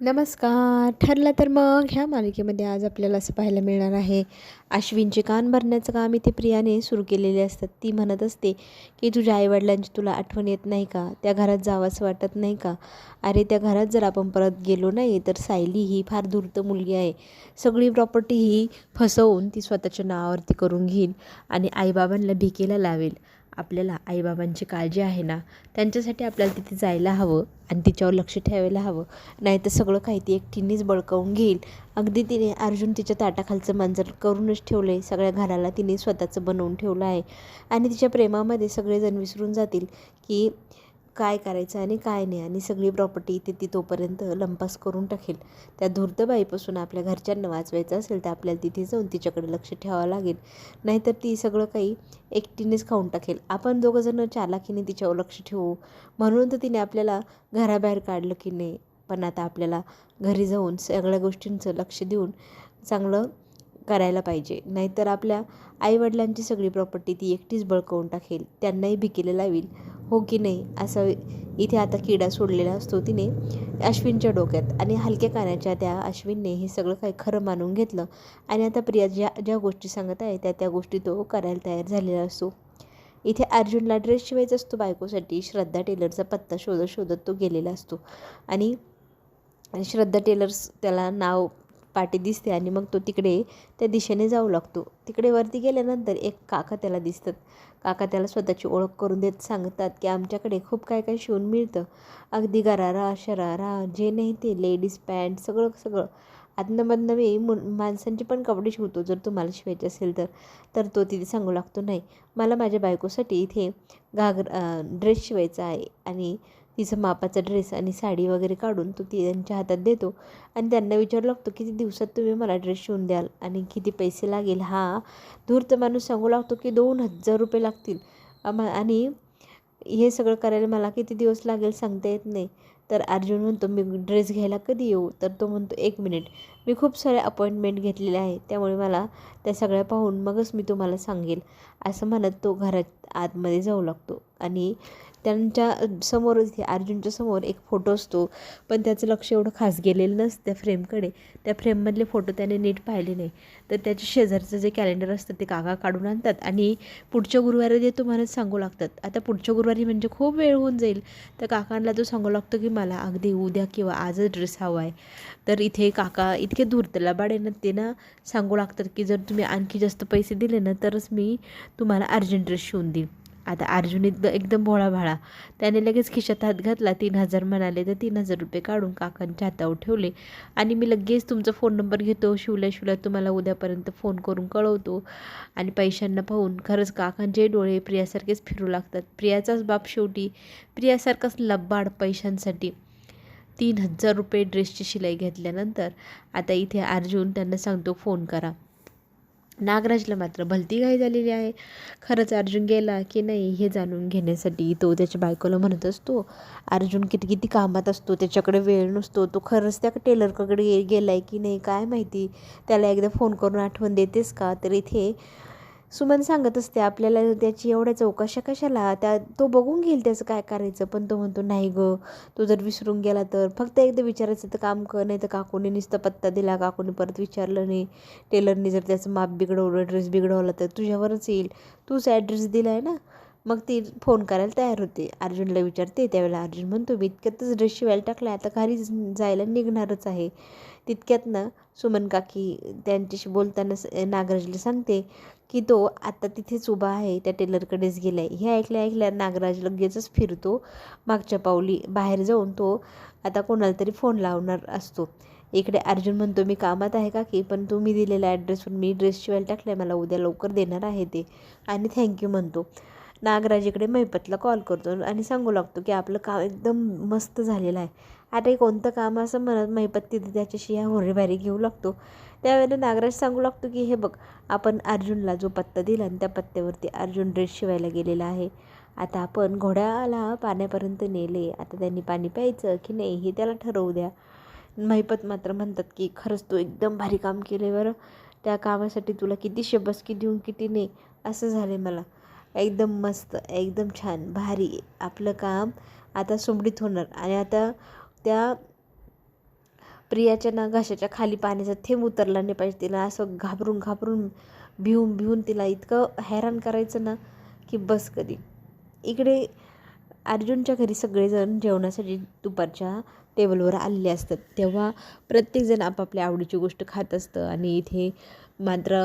नमस्कार. ठरलं तर मग ह्या मालिकेमध्ये आज आपल्याला असं पाहायला मिळणार आहे अश्विनचे कान भरण्याचं काम इथे प्रियाने सुरू केलेले असतात. ती म्हणत असते की तुझ्या आईवडिलांची तुला आठवण येत नाही का? त्या घरात जावंसं वाटत नाही का? अरे त्या घरात जर आपण परत गेलो नाही तर सायली ही फार धूर्त मुलगी आहे. सगळी प्रॉपर्टी ही फसवून ती स्वतःच्या नावावरती करून घेईल आणि आईबाबांना भिकेला लावेल. आपल्याला आईबाबांची काळजी आहे ना त्यांच्यासाठी आपल्याला तिथे जायला हवं आणि तिच्यावर लक्ष ठेवायला हवं. नाही तर सगळं काही ती एकटीनेच बळकावून घेईल. अगदी तिने अर्जुन तिच्या ताटाखालचं मांजर करूनच ठेवलं आहे सगळ्या घराला तिने स्वतःचं बनवून ठेवलं आहे. आणि तिच्या प्रेमामध्ये सगळेजण विसरून जातील की काय करायचं आणि काय नाही आणि सगळी प्रॉपर्टी इथे ती तोपर्यंत लंपास करून टाकेल. त्या धूर्तबाईपासून आपल्या घरच्यांना वाचवायचं असेल तर आपल्याला तिथे जाऊन तिच्याकडे लक्ष ठेवावं लागेल. नाहीतर ती सगळं काही एकटीनेच खाऊन टाकेल. आपण दोघंजणं चालाकीने तिच्यावर लक्ष ठेवू. म्हणून तर तिने आपल्याला घराबाहेर काढलं की नाही पण आता आपल्याला घरी जाऊन सगळ्या गोष्टींचं लक्ष देऊन चांगलं करायला पाहिजे. नाहीतर आपल्या आईवडिलांची सगळी प्रॉपर्टी ती एकटीच बळकवून टाकेल. त्यांनाही भिकेला लावेल. हो की नाही असं इथे आता किडा सोडलेला असतो तिने अश्विनच्या डोक्यात. आणि हलक्या कानाच्या त्या अश्विनने हे सगळं काही खरं मानून घेतलं. आणि आता प्रिया ज्या ज्या गोष्टी सांगत आहे त्या त्या गोष्टी तो करायला तयार झालेला असतो. इथे अर्जुनला ड्रेस शिवायचा असतो बायकोसाठी. श्रद्धा टेलरचा पत्ता शोधत शोधत तो गेलेला असतो. आणि श्रद्धा टेलर्स त्याला नाव पाटी दिसते आणि मग तो तिकडे त्या दिशेने जाऊ लागतो. तिकडे वरती गेल्यानंतर एक काका त्याला दिसतात. काका त्याला स्वतःची ओळख करून देत सांगतात की आमच्याकडे खूप काय काय शिवून मिळतं. अगदी गरारा शरारा जे नाही ते लेडीज पॅन्ट सगळं सगळं. आतनमधनं मी मु माणसांचे पण कपडे शिवतो जर तुम्हाला शिवायचे असेल तर. तर तो तिथे सांगू लागतो नाही मला माझ्या बायकोसाठी इथे घागर ड्रेस शिवायचा आहे आणि तिचं मापाचा ड्रेस आणि साडी वगैरे काढून तो ती त्यांच्या हातात देतो. आणि त्यांना विचारू लागतो किती दिवसात तुम्ही मला ड्रेस शिवून द्याल आणि किती पैसे लागेल? हा धूर्त माणूस सांगू लागतो की दोन हजार रुपये लागतील. आणि हे सगळं करायला मला किती दिवस लागेल सांगता येत नाही. तर अर्जुन म्हणतो मी ड्रेस घ्यायला कधी येऊ? तर तो म्हणतो एक मिनिट मी खूप साऱ्या अपॉइंटमेंट घेतलेल्या आहे. त्यामुळे मला त्या सगळ्या पाहून मगच मी तुम्हाला सांगेल. असं म्हणत तो घरात आतमध्ये जाऊ लागतो. आणि त्यांच्या समोरच इथे अर्जुनच्या समोर एक फोटो असतो. पण त्याचं लक्ष एवढं खास गेलेलं नसतं त्या फ्रेमकडे त्या फ्रेममधले फोटो त्याने नीट पाहिले नाही. तर त्याच्या शेजारचं जे कॅलेंडर असतं ते काका काढून आणतात आणि पुढच्या गुरुवारी ते तुम्हालाच सांगू लागतात. आता पुढच्या गुरुवारी म्हणजे खूप वेळ होऊन जाईल. तर काकांना तो सांगू लागतो की मला अगदी उद्या किंवा आजच ड्रेस हवा आहे. तर इथे काका इतके धूर्तला बाडेनं ते ना सांगू लागतात की जर तुम्ही आणखी जास्त पैसे दिले ना तरच मी तुम्हाला अर्जंट ड्रेस शिवून देईन. आता अर्जुन एकदम एकदम भोळा भाळा. त्याने लगेच खिशात हात घातला तीन हजार म्हणाले तर तीन हजार रुपये काढून काकांच्या हातावर ठेवले. आणि मी लगेच तुमचा फोन नंबर घेतो. शिवल्या शिवल्या तुम्हाला उद्यापर्यंत फोन करून कळवतो. आणि पैशांना पाहून खरंच काकांचे डोळे प्रियासारखेच फिरू लागतात. प्रियाचाच बाप शेवटी प्रियासारखाच लब्बाड पैशांसाठी. तीन हजार रुपये ड्रेसची शिलाई घेतल्यानंतर आता इथे अर्जुन त्यांना सांगतो फोन करा. नागराजला मात्र भलती घाई झालेली आहे. खरंच अर्जुन गेला की नाही हे जाणून घेण्यासाठी तो त्याच्या बायकोला म्हणत असतो अर्जुन किती किती कामात असतो त्याच्याकडे वेळ नसतो तो खरंच त्या टेलरकडे गेला आहे की नाही काय माहिती? त्याला एकदा फोन करून आठवण देतेस का? तर इथे सुमन सांगत असते आपल्याला त्याची एवढ्या चौकशा कशाला? त्या तो बघून घेईल त्याचं काय करायचं. पण तो म्हणतो नाही गं तो जर विसरून गेला तर फक्त एकदा विचारायचं तर काम कर नाही तर काकूने नुसता पत्ता दिला काकूने परत विचारलं नाही. टेलरने जर त्याचं माप बिघडवलं ड्रेस बिघडवला तर तुझ्यावरच येईल. तूच ॲड्रेस दिला आहे ना? मग ती फोन करायला तयार होते. अर्जुनला विचारते त्यावेळेला अर्जुन म्हणतो मी इतक्यातच ड्रेस शिवायला टाकला आता घरी जायला निघणारच आहे तितक्यात ना सुमन काकी त्यांच्याशी बोलताना नागराजला सांगते की तो आता तिथेच उभा आहे त्या टेलरकडेच गेला आहे हे ऐकल्या ऐकल्या नागराज लगेचच फिरतो मागच्या पावली बाहेर जाऊन तो आता कोणाला तरी फोन लावणार असतो. इकडे अर्जुन म्हणतो मी कामात आहे का की पण तुम्ही दिलेल्या ॲड्रेसवर मी ड्रेस शिवायला टाकला आहे मला उद्या लवकर देणार आहे ते. आणि थँक्यू म्हणतो. नागराज इकडे मैपतला कॉल करतो आणि सांगू लागतो की आपलं काम एकदम मस्त झालेलं आहे. आता कोणतं काम असं म्हणत मैपत तिथे त्याच्याशी ह्या होरेबारी घेऊ लागतो. त्यावेळेला नागराज सांगू लागतो की हे बघ आपण अर्जुनला जो पत्ता दिला आणि त्या पत्त्यावरती अर्जुन ड्रेस शिवायला गेलेला आहे. आता आपण घोड्याला पाण्यापर्यंत नेले. आता त्यांनी पाणी प्यायचं की नाही हे त्याला ठरवू द्या. महिपत मात्र म्हणतात की खरंच तू एकदम भारी काम केले बरं. त्या कामासाठी तुला किती शबसकी देऊन किती नाही. असं झालं मला. एकदम मस्त एकदम छान भारी. आपलं काम आता सुमडीत होणार. आणि आता त्या प्रियाच्या ना घशाच्या खाली पाण्याचा थेंब उतरला नाही पाहिजे. तिला असं घाबरून घाबरून भिवून भिवून तिला इतकं हैराण करायचं ना की बस कधी. इकडे अर्जुनच्या घरी सगळेजण जेवणासाठी दुपारच्या टेबलवर आलेले असतात. तेव्हा प्रत्येकजण आपापल्या आवडीची गोष्ट खात असतं. आणि इथे मात्र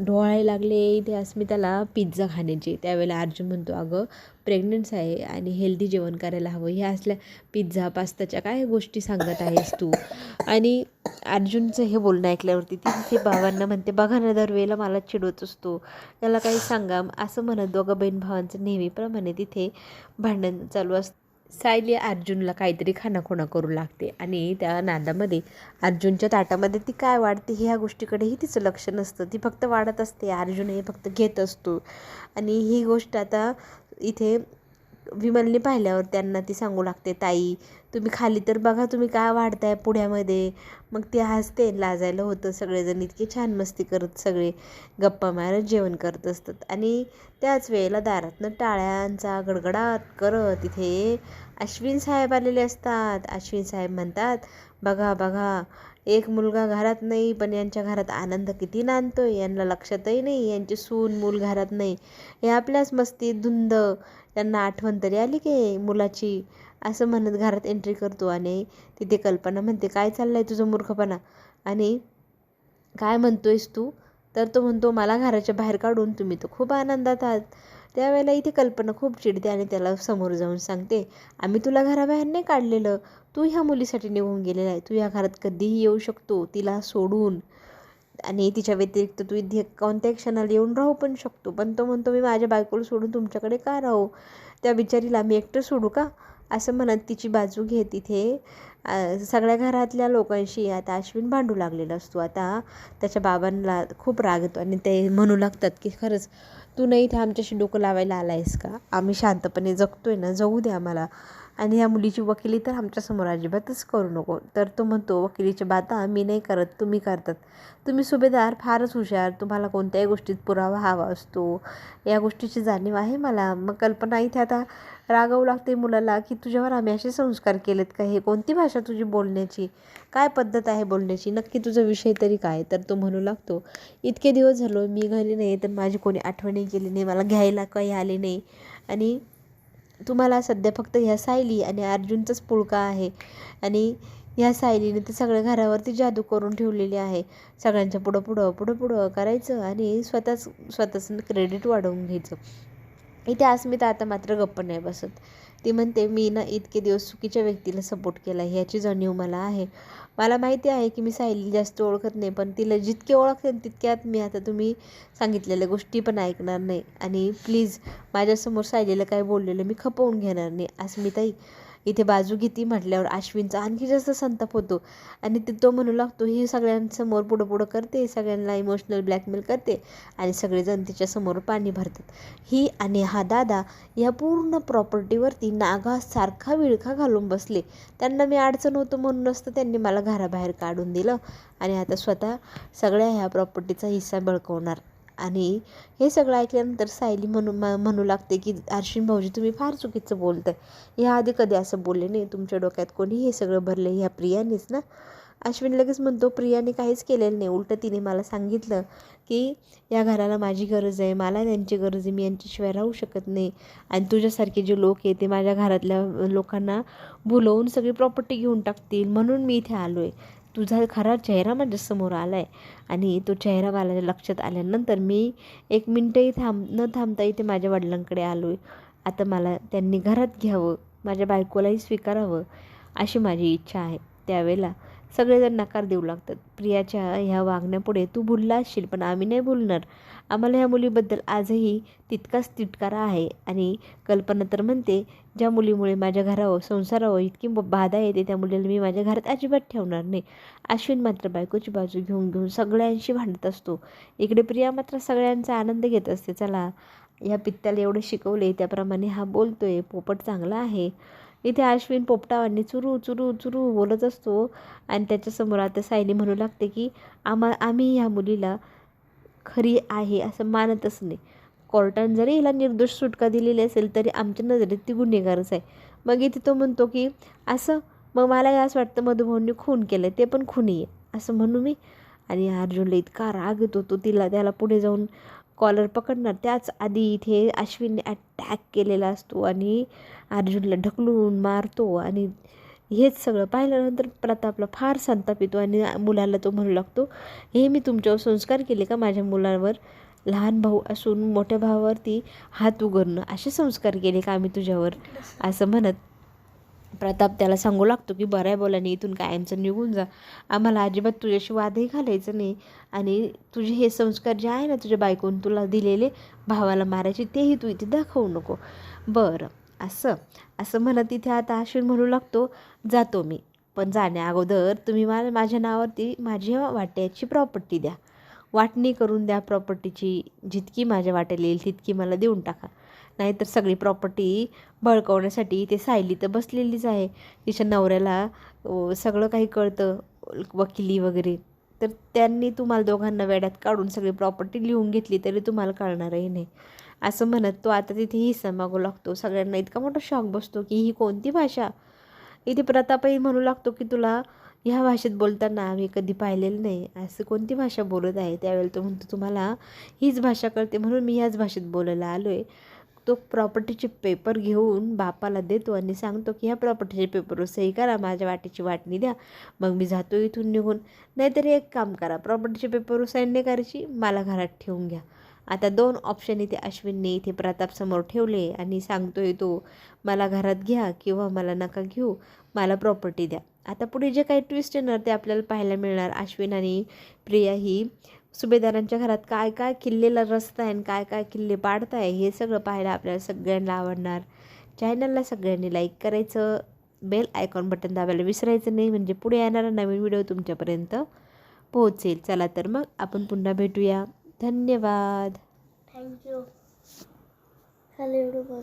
डोळायला लागले इथे अस्मिताला पिझ्झा खाण्याचे. त्यावेळेला अर्जुन म्हणतो अगं प्रेग्नन्स आहे आणि हेल्दी जेवण करायला हवं. ह्या असल्या पिझ्झा पास्ताच्या काय गोष्टी सांगत आहेस तू? आणि अर्जुनचं हे बोलणं ऐकल्यावरती ती तिथे भावांना म्हणते बघा ना दरवेळेला मला चिडवत असतो. त्याला काही सांगा. असं म्हणत दोघं बहीण भावांचं नेहमीप्रमाणे तिथे भांडण चालू असतं. सायली अर्जुनला काहीतरी खानाखोणा करू लागते आणि त्या नादामध्ये अर्जुनच्या ताटामध्ये ती काय वाढते ह्या गोष्टीकडेही तिचं लक्ष नसतं. ती फक्त वाढत असते. अर्जुन हे फक्त घेत असतो. आणि ही गोष्ट आता इथे विमलने पाहिल्यावर त्यांना ती सांगू लागते ताई तुम्ही खाली तर बघा तुम्ही काय वाढताय पुढ्यामध्ये मग ती हसते लाजायला होतं. सगळेजण इतके छान मस्ती करत सगळे गप्पा मारत जेवण करत असतात. आणि त्याच वेळेला दारातनं टाळ्यांचा गडगडाट करत तिथे अश्विन साहेब आलेले असतात. अश्विन साहेब म्हणतात बघा बघा एक मुलगा घरात नाही पण यांच्या घरात आनंद किती नांदतोय. यांना लक्षातही नाही यांची सून मूल घरात नाही. हे आपल्याच मस्तीत धुंद त्यांना आठवण तरी आली की मुलाची? असं म्हणत घरात एंट्री करतो आणि तिथे कल्पना म्हणते काय चाललं आहे तुझं मूर्खपणा? आणि काय म्हणतोयस तू? तर तो म्हणतो मला घराच्या बाहेर काढून तुम्ही तर खूप आनंदात आहात. त्यावेळेला इथे कल्पना खूप चिडते आणि त्याला समोर जाऊन सांगते आम्ही तुला घराबाहेर नाही काढलेलं. तू ह्या मुलीसाठी निघून गेलेला आहे. तू ह्या घरात कधीही येऊ शकतो. तिला सोडून. आणि तिच्या व्यतिरिक्त तू इथे कोणत्याही क्षणाला येऊन राहू पण शकतो. पण तो म्हणतो मी माझ्या बायकोला सोडून तुमच्याकडे का राहू? त्या बिचारीला मी एकटं सोडू का? असं म्हणत तिची बाजू घे तिथे सगळ्या घरातल्या लोकांशी आता अश्विन भांडू लागलेला असतो. आता त्याच्या बाबांना खूप राग येतो आणि ते म्हणू लागतात की खरंच तू नाही इथे आमच्याशी डोकं लावायला आला आहेस का? आम्ही शांतपणे जगतो आहे ना जगू दे आम्हाला. आणि ह्या मुलीची वकिली तर आमच्यासमोर अजिबातच करू नको. तर तो म्हणतो वकिलीच्या बाता मी नाही करत तुम्ही करतात. तुम्ही सुभेदार फारच हुशार तुम्हाला कोणत्याही गोष्टीत पुरावा हवा असतो. या गोष्टीची जाणीव आहे मला. मग कल्पना इथे आता रागवू लागते मुलाला की तुझ्यावर आम्ही असे संस्कार केलेत का? हे कोणती भाषा तुझी बोलण्याची? काय पद्धत आहे बोलण्याची? नक्की तुझा विषय तरी काय? तर तो म्हणू लागतो इतके दिवस झालो मी घरी नाही तर माझी कोणी आठवणी केली नाही मला घ्यायला काही आले नाही. आणि तुम्हाला सध्या फक्त ह्या सायली आणि अर्जुनचाच पुळका आहे. आणि ह्या सायलीने तर सगळ्या घरावरती जादू करून ठेवलेली आहे. सगळ्यांच्या पुढं पुढं पुढं पुढं करायचं आणि स्वतःच स्वतःचं क्रेडिट वाढवून घ्यायचं. इथे अस्मिता आता मात्र गप्प नाही बसत. ती म्हणते मी ना इतके दिवस चुकीच्या व्यक्तीला सपोर्ट केला ह्याची जाणीव मला आहे. मला माहिती आहे की मी सायली जास्त ओळखत नाही पण तिला जितके ओळखते तितक्यात मी आता तुम्ही सांगितलेल्या गोष्टी पण ऐकणार नाही. आणि प्लीज माझ्यासमोर सायलीला काय बोललेलं मी खपवून घेणार नाही. अस्मिताई इथे बाजू घेती म्हटल्यावर अश्विनचा आणखी जास्त संताप होतो. आणि ते तो म्हणू लागतो ही सगळ्यांसमोर पुढं पुढं करते सगळ्यांना इमोशनल ब्लॅकमेल करते आणि सगळेजण तिच्यासमोर पाणी भरतात. ही आणि हा दादा या पूर्ण प्रॉपर्टीवरती नागासारखा विळखा घालून बसले. त्यांना मी अडचण होतो म्हणूनच तर त्यांनी मला घराबाहेर काढून दिलं आणि आता स्वतः सगळ्या ह्या प्रॉपर्टीचा हिस्सा बळकवणार. आणि हे सगळं ऐकल्यानंतर सायली म्हणू म्हणू लागते की अर्शिन भाऊजी तुम्ही फार चुकीचं बोलताय. ह्या आधी कधी असं बोलले नाही. तुमच्या डोक्यात कोणी हे सगळं भरलं ह्या प्रियानेच ना? अश्विन लगेच म्हणतो प्रियाने काहीच केलेलं नाही. उलटं तिने मला सांगितलं की या घराला माझी गरज आहे. मला त्यांची गरज आहे. मी यांच्याशिवाय राहू शकत नाही. आणि तुझ्यासारखे जे लोक आहे ते माझ्या घरातल्या लोकांना बोलवून सगळी प्रॉपर्टी घेऊन टाकतील. म्हणून मी इथे आलो आहे तुझा खरा चेहरा माझ्यासमोर आला आहे आणि तो चेहरा मला लक्षात आल्यानंतर मी एक मिनटंही थांब न थांबता इथे माझ्या वडिलांकडे आलो आहे आता मला त्यांनी घरात घ्यावं माझ्या बायकोलाही स्वीकारावं अशी माझी इच्छा आहे. त्यावेळेला सगळेजण नकार देऊ लागतात. प्रियाच्या ह्या वागण्यापुढे तू भुलला असशील पण आम्ही नाही भुलणार. आम्हाला ह्या मुलीबद्दल आजही तितकाच तिटकारा आहे. आणि कल्पना तर म्हणते ज्या मुलीमुळे माझ्या घरावर संसारावर इतकी बाधा येते त्या मुलीला मी माझ्या घरात अजिबात ठेवणार नाही. अश्विन मात्र बायकोची बाजू घेऊन घेऊन सगळ्यांशी भांडत असतो. इकडे प्रिया मात्र सगळ्यांचा आनंद घेत असते. चला ह्या पित्त्याला एवढं शिकवले त्याप्रमाणे हा बोलतोय. पोपट चांगला आहे. इथे अश्विन पोपटावांनी चुरू चुरू चुरू बोलत असतो. आणि त्याच्यासमोर आता सायली म्हणू लागते की आम्हा आम्ही ह्या मुलीला खरी आहे असं मानतच नाही. कोर्टाने जरी हिला निर्दोष सुटका दिलेली असेल तरी आमच्या नजरेत ती गुन्हेगारच आहे. मग इथे तो म्हणतो की असं? मग मलाही असं वाटतं मधुभाऊंनी खून केलं ते पण खुनी आहे. असं म्हणू मी. आणि अर्जुनला इतका राग येतो तो तिला त्याला पुढे जाऊन कॉलर पकडणार. त्याच आधी इथे अश्विनने अटॅक केलेला असतो आणि अर्जुनला ढकलून मारतो आणि हेच सगळं पाहिल्यानंतर प्रतापला फार संताप येतो आणि मुलाला तो म्हणू लागतो हे मी तुमच्यावर संस्कार केले का माझ्या मुलावर? लहान भाऊ असून मोठ्या भावावरती हात उघडणं असे संस्कार केले का आम्ही तुझ्यावर? असं म्हणत प्रताप त्याला सांगू लागतो की बऱ्या बोला बोलाने इथून कायमचं निघून जा. आम्हाला अजिबात तुझ्याशी वादही घालायचं नाही आणि तुझे हे संस्कार जे आहे ना तुझ्या बायकोन तुला दिलेले भावाला मारायचे तेही तू इथे दाखवू नको. बरं. असं असं म्हणत तिथे आता अश्विन म्हणू लागतो जातो मी. पण जाण्या अगोदर तुम्ही मला माझ्या नावावरती माझ्या वाट्याची प्रॉपर्टी द्या. वाटणी करून द्या प्रॉपर्टीची जितकी माझ्या वाट्याला येईल तितकी मला देऊन टाका. नाहीतर सगळी प्रॉपर्टी बळकवण्यासाठी ते सायली तर बसलेलीच आहे. तिच्या नवऱ्याला सगळं काही कळतं वकिली वगैरे. तर त्यांनी तुम्हाला दोघांना वेड्यात काढून सगळी प्रॉपर्टी लिहून घेतली तरी तुम्हाला कळणारही नाही. असं म्हणत तो आता तिथेही हिस्सा मागू लागतो. सगळ्यांना इतका मोठा शॉक बसतो की ही कोणती भाषा? इथे प्रतापही म्हणू लागतो की तुला ह्या भाषेत बोलताना आम्ही कधी पाहिलेलं नाही. असं कोणती भाषा बोलत आहे? त्यावेळेला तो म्हणतो तुम्हाला हीच भाषा कळते म्हणून मी ह्याच भाषेत बोलायला आलो आहे तो प्रॉपर्टीचे पेपर घेऊन बापाला देतो आणि सांगतो की ह्या प्रॉपर्टीचे पेपरवर सही करा माझ्या वाटेची वाटणी द्या. मग मी जातो इथून निघून. नाहीतर एक काम करा प्रॉपर्टीचे पेपरवर साईन नाही करायची मला घरात ठेवून घ्या. आता दोन ऑप्शन इथे अश्विनने इथे प्रतापसमोर ठेवले आणि सांगतोय तो मला घरात घ्या किंवा मला नका घेऊ मला प्रॉपर्टी द्या. आता पुढे जे काही ट्विस्ट येणार ते आपल्याला पाहायला मिळणार. अश्विन आणि प्रिया ही सुभेदारांच्या घरात काय काय किल्लेला रस्ता आहे आणि काय काय किल्ले पाडताय हे सगळं पाहायला आपल्याला सगळ्यांना आवडणार. चॅनलला सगळ्यांनी लाईक करायचं बेल आयकॉन बटन दाबायला विसरायचं नाही म्हणजे पुढे येणारा नवीन व्हिडिओ तुमच्यापर्यंत पोहोचेल. चला तर मग आपण पुन्हा भेटूया. धन्यवाद. थँक्यू हॅलो एवढं